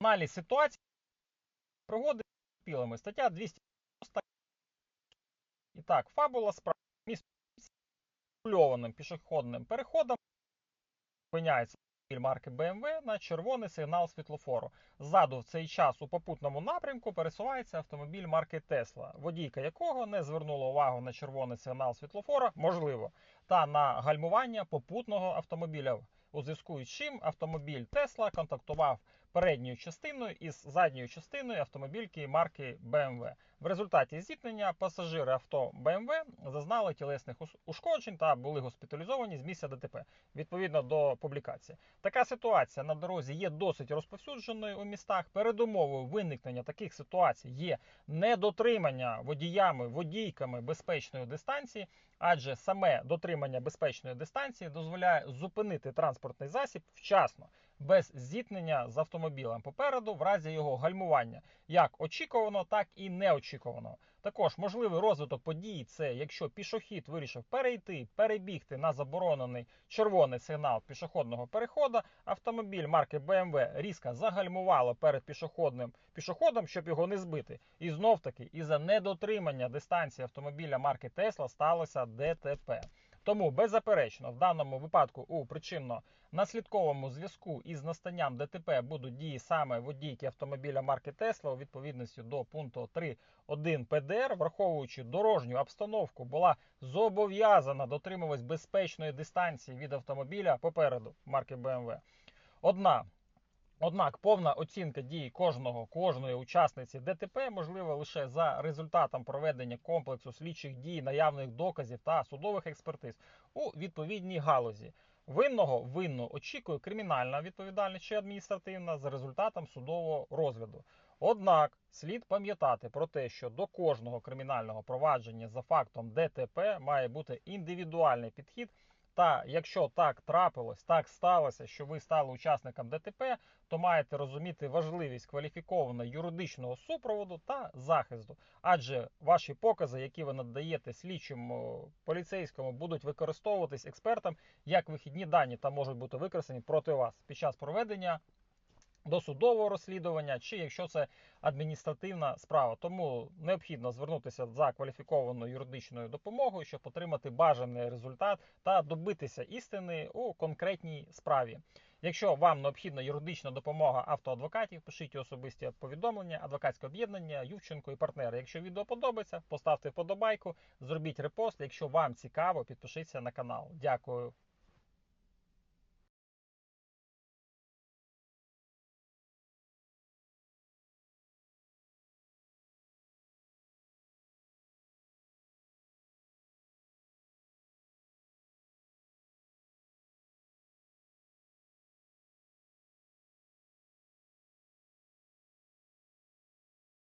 Аналіз ситуації пригоди з пілами. Стаття 290. І так, фабула справа між регульованим пішохідним переходом зупиняється марки BMW на червоний сигнал світлофору. Ззаду в цей час у попутному напрямку пересувається автомобіль марки Tesla, водійка якого не звернула увагу на червоний сигнал світлофора, можливо, та на гальмування попутного автомобіля. У зв'язку з чим автомобіль Tesla контактував передньою частиною із задньою частиною автомобільки марки BMW. В результаті зіткнення пасажири авто BMW зазнали тілесних ушкоджень та були госпіталізовані з місця ДТП відповідно до публікації. Така ситуація на дорозі є досить розповсюдженою у містах. Передумовою виникнення таких ситуацій є недотримання водіями, водійками безпечної дистанції, адже саме дотримання безпечної дистанції дозволяє зупинити транспортний засіб вчасно, без зіткнення з автомобілем попереду в разі його гальмування, як очікувано, так і неочікувано. Також можливий розвиток події це якщо пішохід вирішив перейти, перебігти на заборонений червоний сигнал пішохідного переходу, автомобіль марки BMW різко загальмувало перед пішохідним пішоходом, щоб його не збити. І знов таки, із-за недотримання дистанції автомобіля марки Tesla сталося ДТП. Тому беззаперечно в даному випадку у причинно-наслідковому зв'язку із настанням ДТП будуть дії саме водійки автомобіля марки Тесла у відповідності до пункту 3.1 ПДР, враховуючи дорожню обстановку, була зобов'язана дотримуватись безпечної дистанції від автомобіля попереду марки BMW. Одна Однак повна оцінка дій кожного кожної учасниці ДТП можлива лише за результатом проведення комплексу слідчих дій, наявних доказів та судових експертиз у відповідній галузі. Винного винну очікує кримінальна відповідальність чи адміністративна за результатом судового розгляду. Однак слід пам'ятати про те, що до кожного кримінального провадження за фактом ДТП має бути індивідуальний підхід. Та якщо так трапилось, так сталося, що ви стали учасником ДТП, то маєте розуміти важливість кваліфікованого юридичного супроводу та захисту. Адже ваші покази, які ви надаєте слідчому поліцейському, будуть використовуватись експертам як вихідні дані та можуть бути використані проти вас під час проведення досудового розслідування, чи якщо це адміністративна справа. Тому необхідно звернутися за кваліфікованою юридичною допомогою, щоб отримати бажаний результат та добитися істини у конкретній справі. Якщо вам необхідна юридична допомога автоадвокатів, пишіть особисті повідомлення, адвокатське об'єднання, Ювченко і партнери. Якщо відео подобається, поставте вподобайку, зробіть репост. Якщо вам цікаво, підпишіться на канал. Дякую.